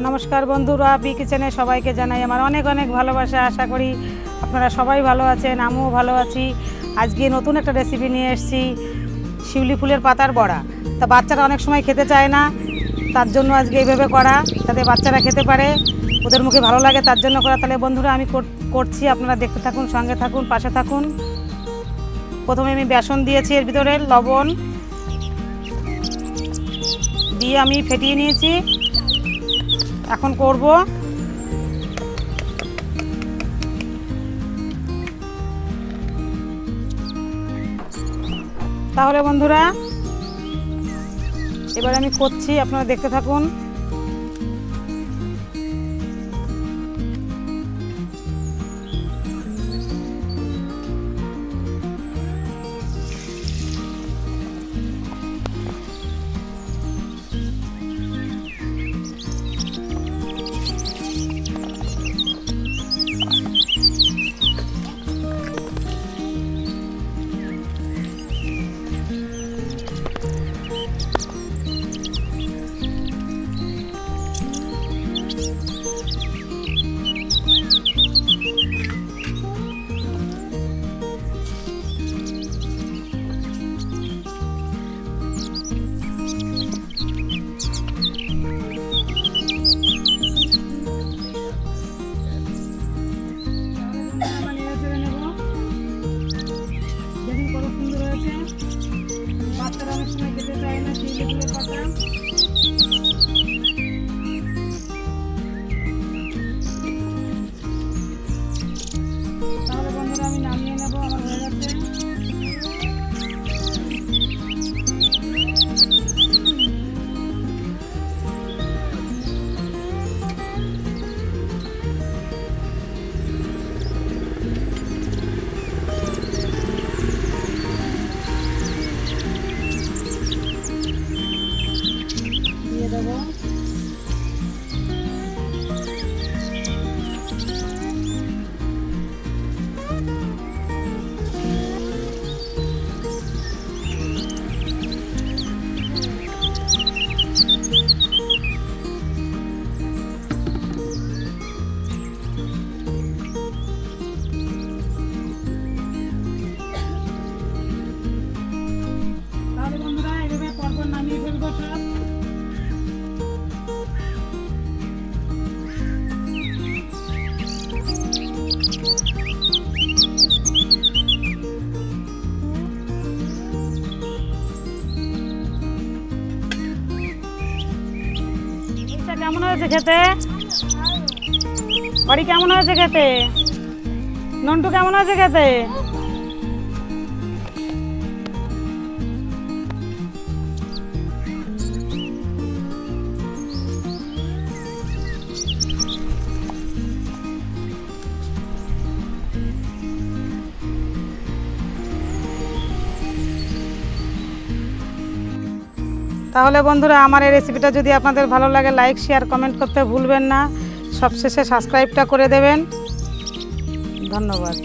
নমস্কার বন্ধুরা বি কিচেনে সবাইকে জানাই আমার অনেক অনেক ভালোবাসা। আশা করি আপনারা সবাই ভালো আছেন, আমিও ভালো আছি। আজকে নতুন একটা রেসিপি নিয়ে এসেছি, শিউলি ফুলের পাতার বড়া। তা বাচ্চারা অনেক সময় খেতে চায় না, তার জন্য আজকে এইভাবে করা, যাতে বাচ্চারা খেতে পারে। ওদের মুখে ভালো লাগে, তার জন্য করা। তাহলে বন্ধুরা, আমি কর- করছি, আপনারা দেখতে থাকুন, সঙ্গে থাকুন, পাশে থাকুন। প্রথমে আমি বেসন দিয়েছি, এর ভিতরে লবণ দিয়ে আমি ফেটিয়ে নিয়েছি। এখন করব। তাহলে বন্ধুরা এবার আমি করছি আপনারা দেখতে থাকুন। অনেক সময় খেতে চায় না সেই ফুলের পাতা তাহলে বন্ধুরা আমি নামিয়ে নেব আমার কেমন হয়েছে খেতে? বাড়ি কেমন হয়েছে খেতে? নন্টু কেমন হয়েছে খেতে? তাহলে বন্ধুরা আমার এই রেসিপিটা যদি আপনাদের ভালো লাগে লাইক শেয়ার কমেন্ট করতে ভুলবেন না। সবশেষে সাবস্ক্রাইবটা করে দেবেন। ধন্যবাদ।